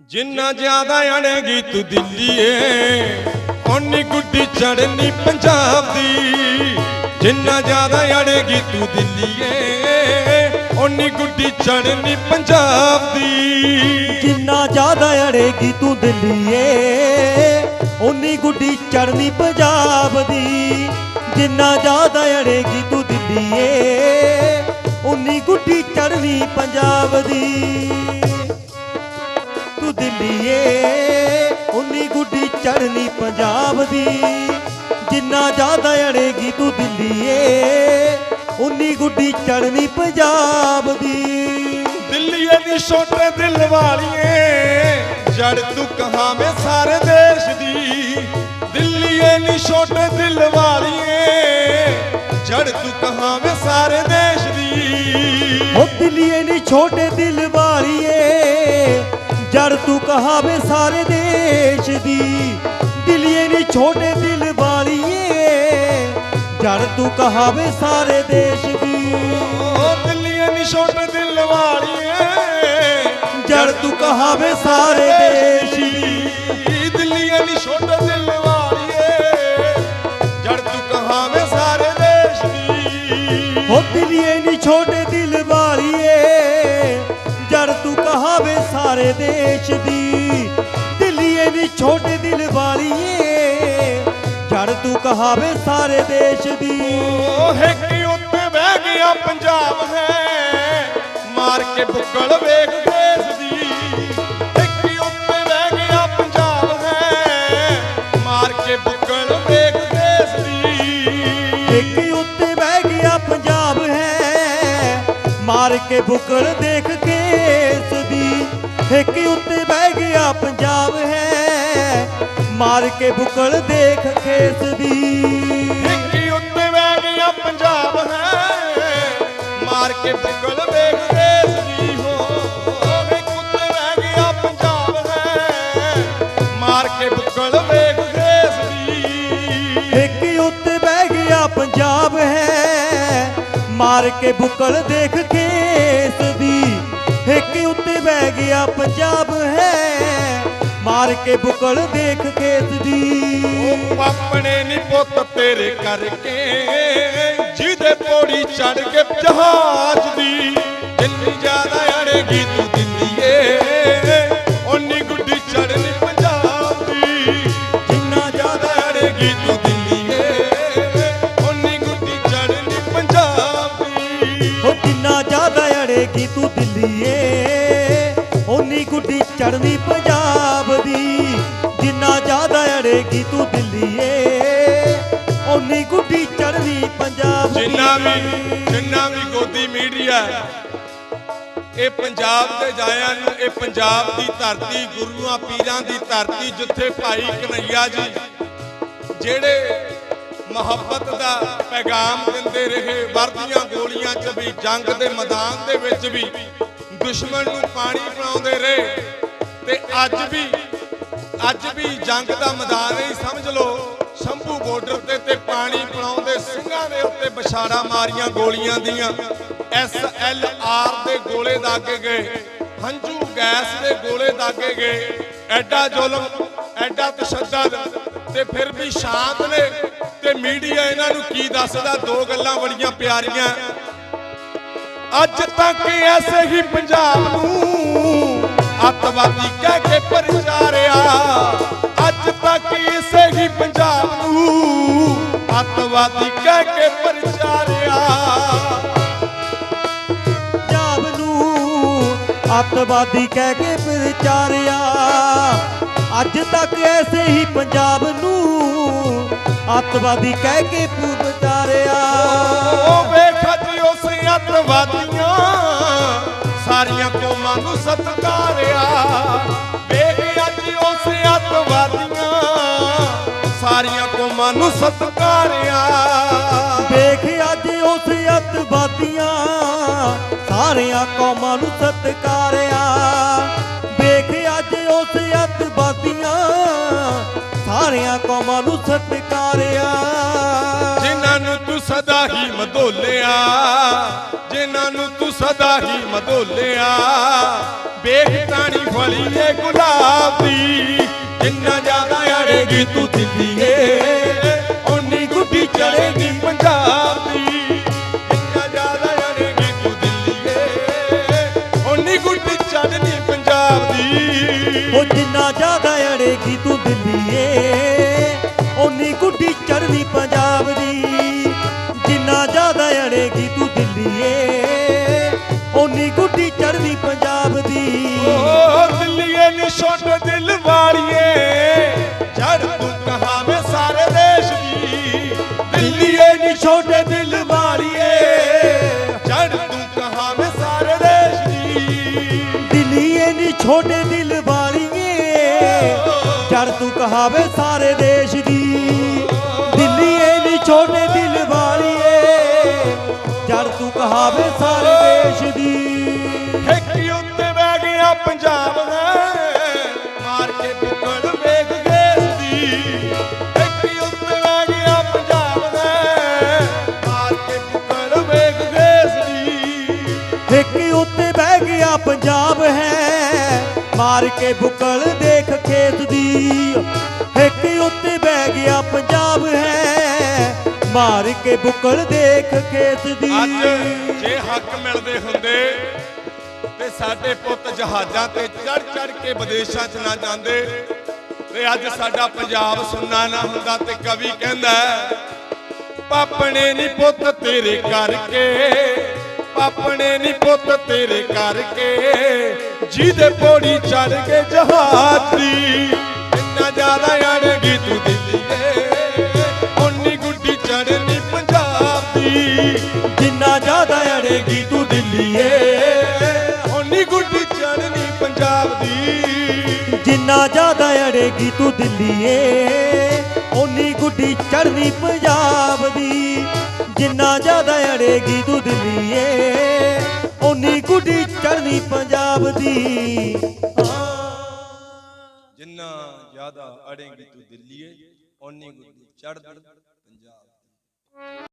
ਜਿੰਨਾ ਜ਼ਿਆਦਾ ਅੜੇਗੀ ਤੂੰ ਦਿੱਲੀਏ। ਓਨੀ ਗੁੱਡੀ ਚੜਨੀ ਪੰਜਾਬ ਦੀ। ਜਿੰਨਾ ਜ਼ਿਆਦਾ ਅੜੇਗੀ ਤੂੰ ਦਿੱਲੀਏ। ਓਨੀ ਗੁੱਡੀ ਚੜਨੀ ਪੰਜਾਬ ਦੀ। ਜਿੰਨਾ ਜ਼ਿਆਦਾ ਅੜੇਗੀ ਤੂੰ ਦਿੱਲੀਏ। ਉਨੀ ਗੁੱਡੀ ਚੜਨੀ ਪੰਜਾਬ ਦੀ। ਜਿੰਨਾ ਜ਼ਿਆਦਾ ਅੜੇਗੀ ਤੂੰ ਦਿੱਲੀਏ। ਉਨੀ ਗੁੱਡੀ ਚੜਨੀ ਪੰਜਾਬ ਦੀ। ਉਨੀ ਗੁੱਡੀ ਚੜਨੀ ਪੰਜਾਬ ਦੀ। ਜਿੰਨਾ ਜ਼ਿਆਦਾ ਅੜੇਗੀ ਤੂੰ ਦਿੱਲੀਏ ਉਨੀ ਗੁੱਡੀ ਚੜਨੀ ਪੰਜਾਬ ਦੀ। ਦਿੱਲੀਏ ਦੀ ਛੋਟੇ ਦਿਲ ਵਾਲੀਏ ਜੜ ਤੂੰ ਕਹਾਵੇਂ ਸਾਰੇ ਦੇਸ਼ ਦੀ। ਦਿੱਲੀਏ ਨੀ ਛੋਟੇ ਦਿਲ ਵਾਲੀਏ ਜੜ ਤੂੰ ਕਹਾਵੇਂ ਸਾਰੇ ਦੇਸ਼ ਦੀ। ਉਹ ਦਿੱਲੀਏ ਨੀ ਛੋਟੇ ਦਿਲ ਜੜ ਤੂੰ ਕਹਾਵੇ ਸਾਰੇ ਦੇਸ਼ ਦੀ ਦਿੱਲੀਏ ਨੀ ਛੋਟੇ ਦਿਲ ਵਾਲੀਏ। ਜੜ ਤੂੰ ਕਹਾਵੇ ਸਾਰੇ ਦੇਸ਼ ਦੀ ਉਹ ਦਿੱਲੀਏ ਨੀ ਛੋਟੇ ਦਿਲ ਵਾਲੀਏ। ਜੜ ਤੂੰ ਕਹਾਵੇ ਸਾਰੇ ਦੇਸ਼ ਕਹਾਵੇ ਸਾਰੇ ਦੇਸ਼ ਦੀ। ਉਹ ਹੈਕੀ ਉੱਤੇ ਬਹਿ ਗਿਆ ਪੰਜਾਬ ਹੈ। ਮਾਰ ਕੇ ਬੁੱਕਲ ਵੇਖ ਦੇਸ਼ ਦੀ। ਹੈਕੀ ਉੱਤੇ ਬਹਿ ਗਿਆ ਪੰਜਾਬ ਹੈ। ਮਾਰ ਕੇ ਬੁੱਕਲ ਵੇਖ ਦੇਸ਼ ਦੀ। ਇੱਕ ਉੱਤੇ ਬਹਿ ਗਿਆ ਪੰਜਾਬ ਹੈ। ਮਾਰ ਕੇ ਬੁਕਲ ਦੇਖ ਕੇ ਇਸ ਦੀ। ਇੱਕ ਉੱਤੇ ਮਾਰ ਕੇ ਬੁਕਲ ਦੇਖ ਖੇਸ ਦੀ। ਹੈਕੀ ਉੱਤੇ ਬਹਿ ਗਿਆ ਪੰਜਾਬ ਹੈ ਮਾਰ ਕੇ ਬੁੱਕਲ ਵੇਖ ਦੇਸ਼ ਦੀ ਹੋ। ਹੈਕੀ ਉੱਤੇ ਬਹਿ ਗਿਆ ਪੰਜਾਬ ਹੈ ਮਾਰ ਕੇ ਬੁੱਕਲ ਵੇਖ ਦੇਸ਼ ਦੀ। ਇੱਕ ਉੱਤੇ ਬਹਿ ਗਿਆ ਪੰਜਾਬ ਹੈ ਮਾਰ ਕੇ ਬੁਕਲ ਦੇਖ ਖੇਸ ਦੀ। ਇੱਕ ਉੱਤੇ ਬਹਿ ਗਿਆ ਪੰਜਾਬ ਹੈ ਮਾਰ ਕੇ ਬੁਕਲ ਦੇਖ ਖੇਸ ਦੀ। ਉਹ ਆਪਣੇ ਨੀ ਪੁੱਤ ਤੇਰੇ ਕਰਕੇ, ਜਿਹਦੇ ਪੌੜੀ ਚੜ ਕੇ ਜਹਾਜ਼ ਦੀ, ਜਿੰਨੀ ਜ਼ਿਆਦਾ ਅੜੇਗੀ ਤੂੰ ਗੁੱਡੀ ਚੜਨੀ ਪੰਜਾਬ ਦੀ, ਜਿੰਨਾ ਜ਼ਿਆਦਾ ਅੜੇਗੀ ਤੂੰ ਦਿੱਲੀਏ। ਓਨੀ ਗੁੱਡੀ ਚੜਨੀ ਪੰਜਾਬ ਦੀ। ਜਿੰਨਾ ਵੀ ਜਿੰਨਾ ਵੀ ਗੋਦੀ ਮੀਡੀਆ, ਇਹ ਪੰਜਾਬ ਦੇ ਜਾਇਆਂ ਨੂੰ, ਇਹ ਪੰਜਾਬ ਦੀ ਧਰਤੀ, ਗੁਰੂਆਂ ਪੀਰਾਂ ਦੀ ਧਰਤੀ, ਜਿੱਥੇ ਭਾਈ ਕਨਈਆ ਜੀ ਜਿਹੜੇ ਮੁਹੱਬਤ ਦਾ ਪੈਗਾਮ ਦਿੰਦੇ ਰਹੇ, ਵਰਦੀਆਂ ਗੋਲੀਆਂ 'ਚ ਵੀ, ਜੰਗ ਦੇ ਮੈਦਾਨ ਦੇ ਵਿੱਚ ਵੀ ਦੁਸ਼ਮਣ ਨੂੰ ਪਾਣੀ ਪਿਲਾਉਂਦੇ ਰਹੇ। ਤੇ ਅੱਜ ਵੀ ਅੱਜ ਵੀ ਜੰਗ ਦਾ ਮੈਦਾਨ ਹੀ, ਸਮਝ ਲਓ, ਸ਼ੰਭੂ ਬਾਰਡਰ ਤੇ ਤੇ ਪਾਣੀ ਪਿਲਾਉਂਦੇ ਸਿੰਘਾਂ ਦੇ ਉੱਤੇ ਵਿਛਾੜਾ ਮਾਰੀਆਂ ਗੋਲੀਆਂ ਦੀਆਂ। ਐਸ ਐਲ ਆਰ ਦੇ ਗੋਲੇ ਦਾਗੇ ਗਏ, ਹੰਝੂ ਗੈਸ ਦੇ ਗੋਲੇ ਦਾਗੇ ਗਏ। ਐਡਾ ਜ਼ੁਲਮ, ਐਡਾ ਤਸ਼ੱਦਦ, ਤੇ ਫਿਰ ਵੀ ਸ਼ਾਂਤ ਨੇ। ਤੇ ਮੀਡੀਆ ਇਹਨਾਂ ਨੂੰ ਕੀ ਦੱਸਦਾ? ਦੋ ਗੱਲਾਂ ਬੜੀਆਂ ਪਿਆਰੀਆਂ। ਅੱਜ ਤੱਕ ਐਸੇ ਹੀ ਪੰਜਾਬ ਨੂੰ ਅੱਤਵਾਦੀ ਕਹਿ ਕੇ ਪ੍ਰਚਾਰਿਆ। ਅੱਜ ਤੱਕ ਐਸੇ ਹੀ ਪੰਜਾਬ ਨੂੰ ਅੱਤਵਾਦੀ ਕਹਿ ਕੇ ਪ੍ਰਚਾਰਿਆ। ਪੰਜਾਬ ਨੂੰ ਅੱਤਵਾਦੀ ਕਹਿ ਕੇ ਪ੍ਰਚਾਰਿਆ। ਅੱਜ ਤੱਕ ਐਸੇ ਹੀ ਪੰਜਾਬ ਨੂੰ ਅੱਤਵਾਦੀ ਕਹਿ ਕੇ ਉਸ ਸਾਰੀਆਂ ਕੌਮਾਂ ਨੂੰ ਸਤਕਾਰਿਆ? ਵੇਖ ਅੱਜ ਉਸ ਅੱਤਵਾਦੀਆਂ, ਸਾਰੀਆਂ ਕੌਮਾਂ ਨੂੰ ਸਤਕਾਰਿਆ? ਵੇਖ ਅੱਜ ਉਸ ਅੱਤਵਾਦੀਆਂ, ਸਾਰੀਆਂ ਕੌਮਾਂ ਨੂੰ ਸਤਕਾਰਿਆ? ਵੇਖ ਅੱਜ ਉਸ ਅੱਤਵਾਦੀਆਂ, ਸਾਰੀਆਂ ਕੌਮਾਂ ਨੂੰ ਸਤਕਾਰਿਆ? ਸਦਾ ਹੀ ਮਧੋਲਿਆ ਜਿਨ੍ਹਾਂ ਨੂੰ ਤੂੰ ਸਦਾ ਹੀ ਮਧੋਲਿਆ ਵੇਖ ਫਲੀ ਏ ਗੁਲਾਬ ਦੀ। ਜਿੰਨਾ ਜ਼ਿਆਦਾ ਅੜੇਗੀ ਤੂੰ ਦਿੱਲੀਏ ਓਨੀ ਜੜ ਤੂੰ ਕਹਾਵੇ ਸਾਰੇ ਦੇਸ਼ ਦੀ। ਦਿੱਲੀਏ ਨੀ ਛੋਟੇ ਦਿਲ ਵਾਲੀਏ ਜੜ ਤੂੰ ਕਹਾਵੇ ਸਾਰੇ ਦੇਸ਼ ਦੀ। ਠੇਕੀ ਉੱਤੇ ਬਹਿ ਗਿਆ ਪੰਜਾਬ ਹੈ ਮਾਰ ਕੇ ਬੁੱਕਲ ਵੇਖ ਗੇਸ ਦੀ ਠੇਕੀ ਉੱਤੇ ਬਹਿ ਗਿਆ ਪੰਜਾਬ ਹੈ ਮਾਰ ਕੇ ਬੁੱਕਲ ਵੇਖ ਗੇਸ ਦੀ ਠੇਕੇ ਉੱਤੇ ਬਹਿ ਗਿਆ ਪੰਜਾਬ ਹੈ ਮਾਰ ਕੇ ਬੁਕਲ ਦੇਖ ਖੇਤ ਦੀ ਠੇਕੇ ਉੱਤੇ ਬਹਿ ਗਿਆ ਪੰਜਾਬ ਹੈ। ਮਾਰ ਕੇ ਬੁਕਲ ਦੇਖ ਖੇਤ ਦੀ। ਅੱਜ ਜੇ ਹੱਕ ਮਿਲਦੇ ਹੁੰਦੇ ਤੇ ਸਾਡੇ ਪੁੱਤ ਜਹਾਜ਼ਾਂ ਤੇ ਚੜ ਚੜ ਕੇ ਵਿਦੇਸ਼ਾਂ 'ਚ ਨਾ ਜਾਂਦੇ ਤੇ ਅੱਜ ਸਾਡਾ ਪੰਜਾਬ ਸੁੰਨਾ ਨਾ ਹੁੰਦਾ ਤੇ ਕਵੀ ਕਹਿੰਦਾ ਪਾਪਣੇ ਨਹੀਂ ਪੁੱਤ ਤੇਰੇ ਕਰਕੇ, ਪਾਪਣੇ ਨਹੀਂ ਪੁੱਤ ਤੇਰੇ ਕਰਕੇ ਜਿਹਦੇ ਪੌੜੀ ਚੜ ਕੇ ਜਹਾਜ਼ ਦੀ ਇੰਨਾ ਜ਼ਿਆਦਾ ਅੜੇਗੀ ਤੂੰ ਦਿੱਲੀਏ ਓਨੀ ਗੁੱਡੀ ਚੜਨੀ ਪੰਜਾਬ ਦੀ ਜਿੰਨਾ ਜ਼ਿਆਦਾ ਅੜੇਗੀ ਤੂੰ ਦਿੱਲੀਏ ਓਨੀ ਗੁੱਡੀ ਚੜਨੀ ਪੰਜਾਬ ਦੀ ਜਿੰਨਾ ਜ਼ਿਆਦਾ ਅੜੇਗੀ ਤੂੰ ਦਿੱਲੀਏ ਓਨੀ ਗੁੱਡੀ ਚੜਨੀ ਪੰਜਾਬ ਦੀ ਜਿੰਨਾ ਜ਼ਿਆਦਾ ਅੜੇਗੀ ਤੂੰ ਦਿੱਲੀਏ ਓਨੀ ਗੁੱਡੀ ਚੜਨੀ ਪੰਜਾਬ ਦੀ। ਜਿੰਨਾ ਜ਼ਿਆਦਾ ਅੜੇਂਗੀ ਤੂੰ ਦਿੱਲੀਏ ਓਨੀ ਗੁੱਡੀ ਚੜਦੀ ਪੰਜਾਬ